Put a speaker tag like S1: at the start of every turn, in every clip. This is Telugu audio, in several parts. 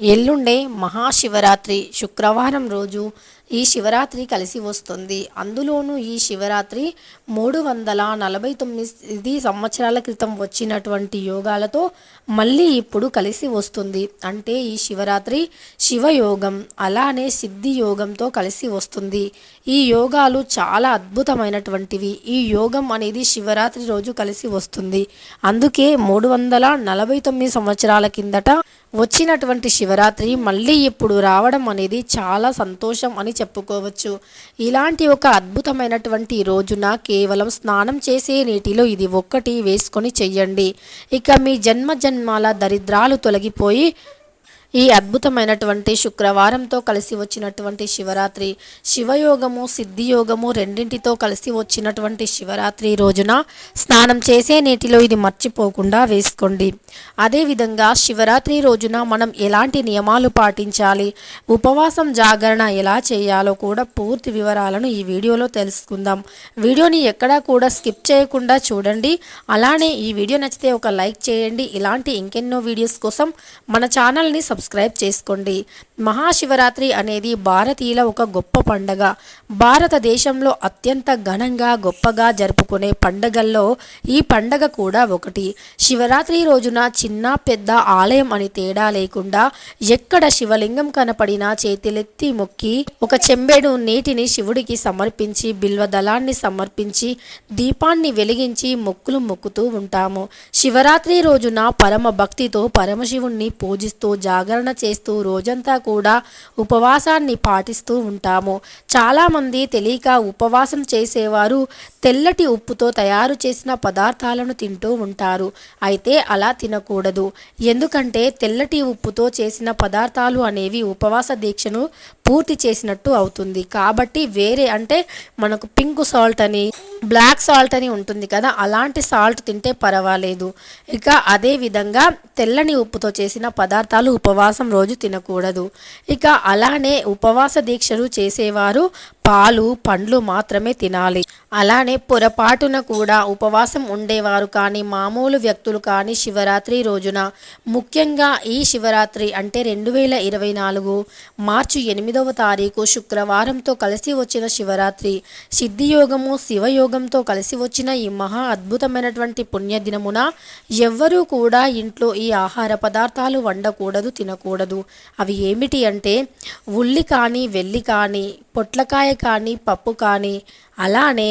S1: ఎల్లుండే మహాశివరాత్రి శుక్రవారం రోజు ఈ శివరాత్రి కలిసి వస్తుంది. అందులోనూ ఈ శివరాత్రి మూడు వందల నలభై తొమ్మిది సంవత్సరాల క్రితం వచ్చినటువంటి యోగాలతో మళ్ళీ ఇప్పుడు కలిసి వస్తుంది. అంటే ఈ శివరాత్రి శివయోగం అలానే సిద్ధి యోగంతో కలిసి వస్తుంది. ఈ యోగాలు చాలా అద్భుతమైనటువంటివి. ఈ యోగం అనేది శివరాత్రి రోజు కలిసి వస్తుంది. అందుకే మూడు వందల నలభై తొమ్మిది సంవత్సరాల కిందట వచ్చినటువంటి శివరాత్రి మళ్ళీ ఇప్పుడు రావడం అనేది చాలా సంతోషం అని చెప్పుకోవచ్చు. ఇలాంటి ఒక అద్భుతమైనటువంటి రోజున కేవలం స్నానం చేసే నీటిలో ఇది ఒక్కటి వేసుకొని చెయ్యండి. ఇక మీ జన్మ జన్మాల దరిద్రాలు తొలగిపోయి ఈ అద్భుతమైనటువంటి శుక్రవారంతో కలిసి వచ్చినటువంటి శివరాత్రి శివయోగము సిద్ధియోగము రెండింటితో కలిసి వచ్చినటువంటి శివరాత్రి రోజున స్నానం చేసే నీటిలో ఇది మర్చిపోకుండా వేసుకోండి. అదేవిధంగా శివరాత్రి రోజున మనం ఎలాంటి నియమాలు పాటించాలి? ఉపవాసం జాగరణ ఎలా చేయాలో కూడా పూర్తి వివరాలను ఈ వీడియోలో తెలుసుకుందాం. వీడియోని ఎక్కడా కూడా స్కిప్ చేయకుండా చూడండి. అలానే ఈ వీడియో నచ్చితే ఒక లైక్ చేయండి. ఇలాంటి ఇంకెన్నో వీడియోస్ కోసం మన ఛానల్ని సబ్స్క్రైబ్ చేసుకోండి. మహాశివరాత్రి అనేది భారతీయుల ఒక గొప్ప పండగ. భారతదేశంలో అత్యంత ఘనంగా గొప్పగా జరుపుకునే పండగల్లో ఈ పండగ కూడా ఒకటి. శివరాత్రి రోజున చిన్న పెద్ద ఆలయం అని తేడా లేకుండా ఎక్కడ శివలింగం కనపడినా చేతులెత్తి మొక్కి ఒక చెంబెడు నీటిని శివుడికి సమర్పించి బిల్వదళాన్ని సమర్పించి దీపాన్ని వెలిగించి మొక్కులు మొక్కుతూ ఉంటాము. శివరాత్రి రోజున పరమ భక్తితో పరమశివుణ్ణి పూజిస్తూ ఆచరణ చేస్తూ రోజంతా కూడా ఉపవాసాన్ని పాటిస్తూ ఉంటాము. చాలామంది తెలియక ఉపవాసం చేసేవారు తెల్లటి ఉప్పుతో తయారు చేసిన పదార్థాలను తింటూ ఉంటారు. అయితే అలా తినకూడదు. ఎందుకంటే తెల్లటి ఉప్పుతో చేసిన పదార్థాలు అనేవి ఉపవాస దీక్షను పూర్తి చేసినట్టు అవుతుంది. కాబట్టి వేరే అంటే మనకు పింక్ సాల్ట్ అని బ్లాక్ సాల్ట్ అని ఉంటుంది కదా అలాంటి సాల్ట్ తింటే పర్వాలేదు. ఇక అదే విధంగా తెల్లని ఉప్పుతో చేసిన పదార్థాలు ఉపవాసం రోజు తినకూడదు. ఇక అలానే ఉపవాస దీక్షలు చేసేవారు పాలు పండ్లు మాత్రమే తినాలి. అలానే పొరపాటున కూడా ఉపవాసం ఉండేవారు కానీ మామూలు వ్యక్తులు కానీ శివరాత్రి రోజున. ముఖ్యంగా ఈ శివరాత్రి అంటే రెండు వేల ఇరవై నాలుగు మార్చి ఎనిమిదవ తారీఖు శుక్రవారంతో కలిసి వచ్చిన శివరాత్రి. సిద్ధియోగము శివయోగంతో కలిసి వచ్చిన ఈ మహా అద్భుతమైనటువంటి పుణ్యదినమున ఎవ్వరూ కూడా ఇంట్లో ఈ ఆహార పదార్థాలు వండకూడదు తినకూడదు. అవి ఏమిటి అంటే ఉల్లి కానీ వెల్లి కానీ పొట్లకాయ కానీ పప్పు కానీ అలానే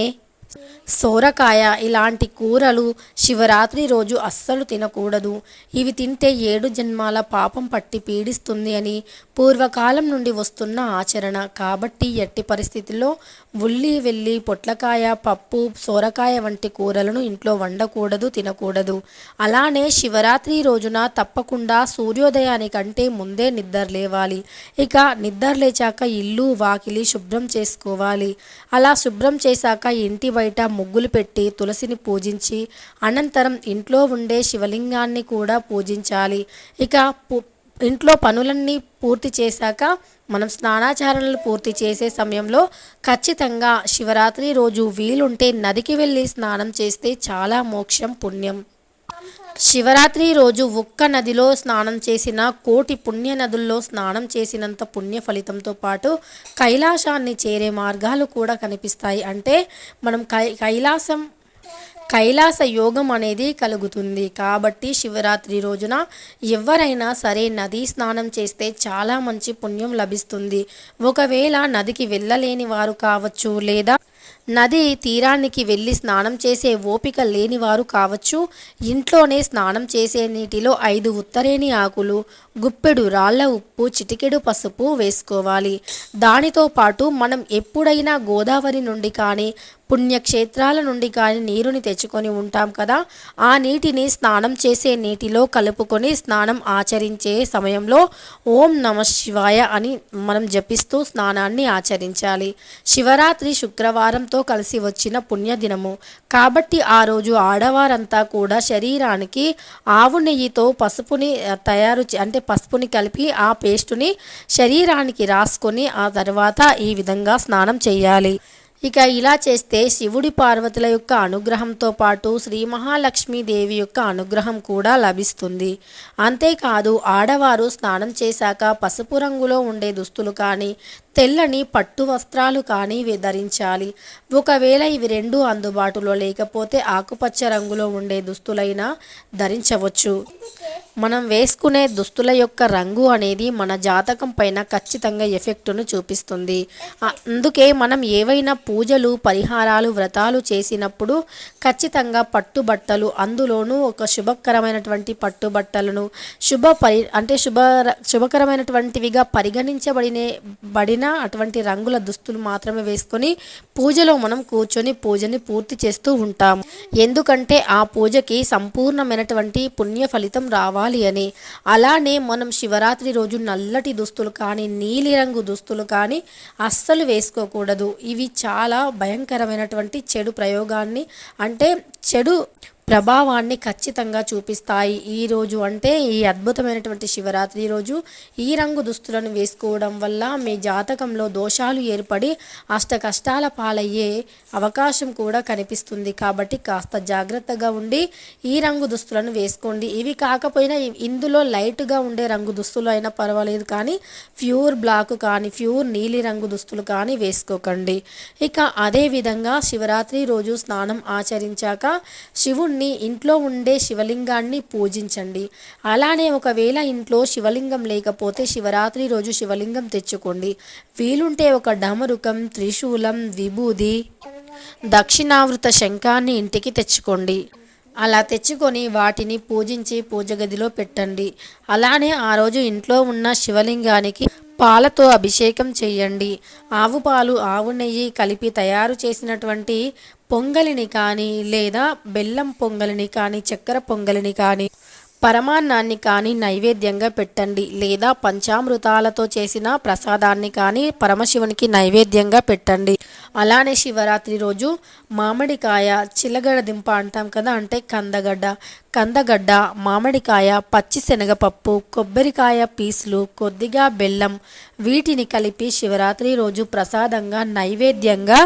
S1: సోరకాయ ఇలాంటి కూరలు శివరాత్రి రోజు అస్సలు తినకూడదు. ఇవి తింటే ఏడు జన్మాల పాపం పట్టి పీడిస్తుంది అని పూర్వకాలం నుండి వస్తున్న ఆచరణ. కాబట్టి ఎట్టి పరిస్థితుల్లో ఉల్లి వెల్లి పొట్లకాయ పప్పు సోరకాయ వంటి కూరలను ఇంట్లో వండకూడదు తినకూడదు. అలానే శివరాత్రి రోజున తప్పకుండా సూర్యోదయానికంటే ముందే నిద్ర లేవాలి. ఇక నిద్ర లేచాక ఇల్లు వాకిలి శుభ్రం చేసుకోవాలి. అలా శుభ్రం చేశాక ఇంటి బయట ముగ్గులు పెట్టి తులసిని పూజించి అనంతరం ఇంట్లో ఉండే శివలింగాన్ని కూడా పూజించాలి. ఇక ఇంట్లో పనులన్నీ పూర్తి చేశాక మనం స్నానాచారణలు పూర్తి చేసే సమయంలో ఖచ్చితంగా శివరాత్రి రోజు వీలుంటే నదికి వెళ్ళి స్నానం చేస్తే చాలా మోక్షం పుణ్యం. శివరాత్రి రోజు ఒక్క నదిలో స్నానం చేసిన కోటి పుణ్య నదుల్లో స్నానం చేసినంత పుణ్య ఫలితంతో పాటు కైలాసాన్ని చేరే మార్గాలు కూడా కనిపిస్తాయి. అంటే మనం కై కైలాసం కైలాస యోగం అనేది కలుగుతుంది. కాబట్టి శివరాత్రి రోజున ఎవరైనా సరే నదీ స్నానం చేస్తే చాలా మంచి పుణ్యం లభిస్తుంది. ఒకవేళ నదికి వెళ్ళలేని వారు కావచ్చు లేదా నది తీరానికి వెళ్ళి స్నానం చేసే ఓపిక లేనివారు కావచ్చు. ఇంట్లోనే స్నానం చేసే నీటిలో ఐదు ఉత్తరేణి ఆకులు గుప్పెడు రాళ్ళ ఉప్పు చిటికెడు పసుపు వేసుకోవాలి. దానితో పాటు మనం ఎప్పుడైనా గోదావరి నుండి కానీ పుణ్యక్షేత్రాల నుండి కానీ నీరుని తెచ్చుకొని ఉంటాం కదా. ఆ నీటిని స్నానం చేసే నీటిలో కలుపుకొని స్నానం ఆచరించే సమయంలో ఓం నమ శివాయ అని మనం జపిస్తూ స్నానాన్ని ఆచరించాలి. శివరాత్రి శుక్రవారంతో కలిసి వచ్చిన పుణ్యదినము. కాబట్టి ఆ రోజు ఆడవారంతా కూడా శరీరానికి ఆవు నెయ్యితో పసుపుని తయారు అంటే పసుపుని కలిపి ఆ పేస్టుని శరీరానికి రాసుకొని ఆ తర్వాత ఈ విధంగా స్నానం చేయాలి. ఇక ఇలా చేస్తే శివుడి పార్వతుల యొక్క అనుగ్రహంతో పాటు శ్రీ మహాలక్ష్మీదేవి యొక్క అనుగ్రహం కూడా లభిస్తుంది. అంతేకాదు ఆడవారు స్నానం చేశాక పసుపు రంగులో ఉండే దుస్తులు కానీ తెల్లని పట్టు వస్త్రాలు కానీ ఇవి ధరించాలి ఒకవేళ ఇవి రెండు అందుబాటులో లేకపోతే ఆకుపచ్చ రంగులో ఉండే దుస్తులైనా ధరించవచ్చు. మనం వేసుకునే దుస్తుల యొక్క రంగు అనేది మన జాతకం పైన ఖచ్చితంగా ఎఫెక్టును చూపిస్తుంది. అందుకే మనం ఏవైనా పూజలు పరిహారాలు వ్రతాలు చేసినప్పుడు ఖచ్చితంగా పట్టుబట్టలు అందులోనూ ఒక శుభకరమైనటువంటి పట్టుబట్టలను శుభ పరి అంటే శుభ శుభకరమైనటువంటివిగా పరిగణించబడిన బడిన అటువంటి రంగుల దుస్తులు మాత్రమే వేసుకొని పూజలో మనం కూర్చొని పూజని పూర్తి చేస్తూ ఉంటాం. ఎందుకంటే ఆ పూజకి సంపూర్ణమైనటువంటి పుణ్య ఫలితం రావాలి అని. అలానే మనం శివరాత్రి రోజు నల్లటి దుస్తులు కానీ నీలిరంగు దుస్తులు కానీ అస్సలు వేసుకోకూడదు. ఇవి చాలా భయంకరమైనటువంటి చెడు ప్రయోగాన్ని అంటే చెడు ప్రభావాన్ని ఖచ్చితంగా చూపిస్తాయి. ఈ రోజు అంటే ఈ అద్భుతమైనటువంటి శివరాత్రి రోజు ఈ రంగు దుస్తులను వేసుకోవడం వల్ల మీ జాతకంలో దోషాలు ఏర్పడి అష్ట కష్టాల పాలయ్యే అవకాశం కూడా కనిపిస్తుంది. కాబట్టి కాస్త జాగ్రత్తగా ఉండి ఈ రంగు దుస్తులను వేసుకోండి. ఇవి కాకపోయినా ఇందులో లైట్గా ఉండే రంగు దుస్తులు అయినా పర్వాలేదు కానీ ప్యూర్ బ్లాక్ కానీ ప్యూర్ నీలి రంగు దుస్తులు కానీ వేసుకోకండి. ఇక అదే విధంగా శివరాత్రి రోజు స్నానం ఆచరించాక శివుణ్ణి ఇంట్లో ఉండే శివలింగాన్ని పూజించండి. అలానే ఒకవేళ ఇంట్లో శివలింగం లేకపోతే శివరాత్రి రోజు శివలింగం తెచ్చుకోండి. వీలుంటే ఒక డమరుకం త్రిశూలం విభూది దక్షిణావృత శంఖాన్ని ఇంటికి తెచ్చుకోండి. అలా తెచ్చుకొని వాటిని పూజించి పూజ గదిలో పెట్టండి. అలానే ఆ రోజు ఇంట్లో ఉన్న శివలింగానికి పాలతో అభిషేకం చేయండి. ఆవు పాలు ఆవు నెయ్యి కలిపి తయారు చేసినటువంటి పొంగలిని కానీ లేదా బెల్లం పొంగలిని కానీ చక్కెర పొంగలిని కానీ పరమాన్నాన్ని కానీ నైవేద్యంగా పెట్టండి. లేదా పంచామృతాలతో చేసిన ప్రసాదాన్ని కానీ పరమశివునికి నైవేద్యంగా పెట్టండి. అలానే శివరాత్రి రోజు మామిడికాయ చిల్లగడ దింప అంటాం కదా అంటే కందగడ్డ. కందగడ్డ మామిడికాయ పచ్చి శనగపప్పు కొబ్బరికాయ పీసులు కొద్దిగా బెల్లం. వీటిని కలిపి శివరాత్రి రోజు ప్రసాదంగా నైవేద్యంగా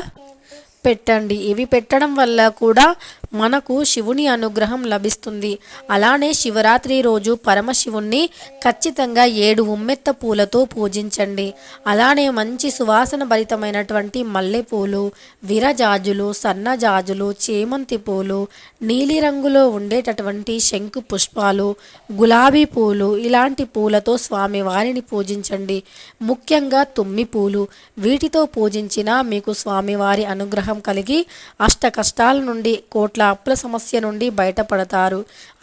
S1: పెట్టండి. ఇవి పెట్టడం వల్ల కూడా మనకు శివుని అనుగ్రహం లభిస్తుంది. అలానే శివరాత్రి రోజు పరమశివుణ్ణి ఖచ్చితంగా ఏడు ఉమ్మెత్త పూలతో పూజించండి. అలానే మంచి సువాసన భరితమైనటువంటి మల్లెపూలు విరజాజులు సన్నజాజులు చేమంతి పూలు నీలిరంగులో ఉండేటటువంటి శంకు పుష్పాలు గులాబీ పూలు ఇలాంటి పూలతో స్వామివారిని పూజించండి. ముఖ్యంగా తుమ్మి పూలు. వీటితో పూజించిన మీకు స్వామివారి అనుగ్రహం కలిగి అష్ట కష్టాల నుండి కోట్ల ఇట్లా అప్పుల సమస్య నుండి బయటపడతారు.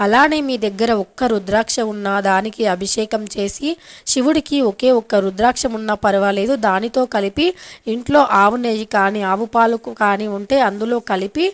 S1: అలానే మీ దగ్గర ఒక్క రుద్రాక్ష ఉన్న దానికి అభిషేకం చేసి శివుడికి ఒకే ఒక్క రుద్రాక్షం ఉన్నా పర్వాలేదు. దానితో కలిపి ఇంట్లో ఆవు నెయ్యి కానీ ఆవు పాలు కానీ ఉంటే అందులో కలిపి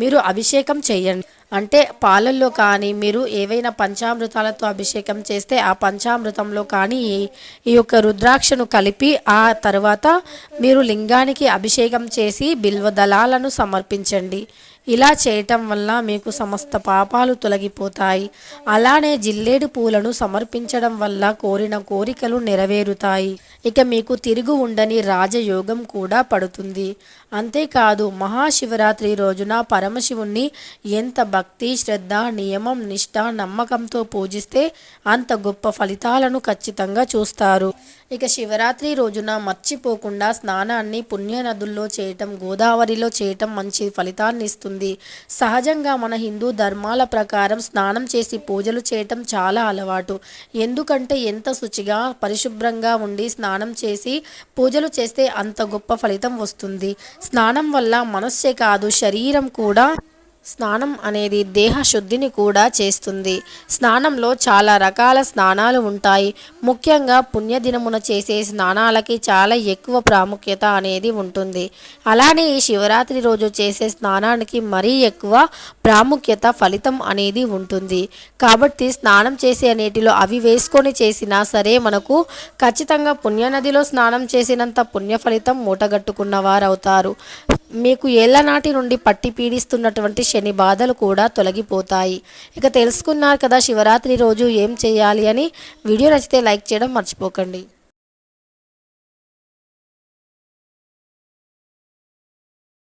S1: మీరు అభిషేకం చేయండి. అంటే పాలల్లో కానీ మీరు ఏవైనా పంచామృతాలతో అభిషేకం చేస్తే ఆ పంచామృతంలో కానీ ఈ- యొక్క రుద్రాక్షను కలిపి ఆ తర్వాత మీరు లింగానికి అభిషేకం చేసి బిల్వ దళాలను సమర్పించండి. ఇలా చేయటం వల్ల మీకు సమస్త పాపాలు తొలగిపోతాయి. అలానే జిల్లేడు పూలను సమర్పించడం వల్ల కోరిన కోరికలు నెరవేరుతాయి. ఇక మీకు తిరుగు ఉండని రాజయోగం కూడా పడుతుంది. అంతేకాదు మహాశివరాత్రి రోజున పరమశివుణ్ణి ఎంత భక్తి శ్రద్ధ నియమం నిష్ఠ నమ్మకంతో పూజిస్తే అంత గొప్ప ఫలితాలను ఖచ్చితంగా చూస్తారు. ఇక శివరాత్రి రోజున మర్చిపోకుండా స్నానాన్ని పుణ్య నదుల్లో చేయటం గోదావరిలో చేయటం మంచి ఫలితాన్ని ఇస్తుంది. సహజంగా మన హిందూ ధర్మాల ప్రకారం స్నానం చేసి పూజలు చేయటం చాలా అలవాటు. ఎందుకంటే ఎంత శుచిగా పరిశుభ్రంగా ఉండి స్నానం చేసి పూజలు చేస్తే అంత గొప్ప ఫలితం వస్తుంది. స్నానం వల్ల మనస్సే కాదు శరీరం కూడా స్నానం అనేది దేహ శుద్ధిని కూడా చేస్తుంది. స్నానంలో చాలా రకాల స్నానాలు ఉంటాయి. ముఖ్యంగా పుణ్యదినమున చేసే స్నానాలకి చాలా ఎక్కువ ప్రాముఖ్యత అనేది ఉంటుంది. అలానే ఈ శివరాత్రి రోజు చేసే స్నానానికి మరీ ఎక్కువ ప్రాముఖ్యత ఫలితం అనేది ఉంటుంది. కాబట్టి స్నానం చేసే నీటిలో అవి వేసుకొని చేసినా సరే మనకు ఖచ్చితంగా పుణ్యనదిలో స్నానం చేసినంత పుణ్య ఫలితం మూటగట్టుకున్న వారవుతారు. మీకు ఏళ్ళనాటి నుండి పట్టి పీడిస్తున్నటువంటి శని బాధలు కూడా తొలగిపోతాయి. ఇక తెలుసుకున్నారు కదా శివరాత్రి రోజు ఏం చేయాలి అని వీడియో నచ్చితే లైక్ చేయడం మర్చిపోకండి.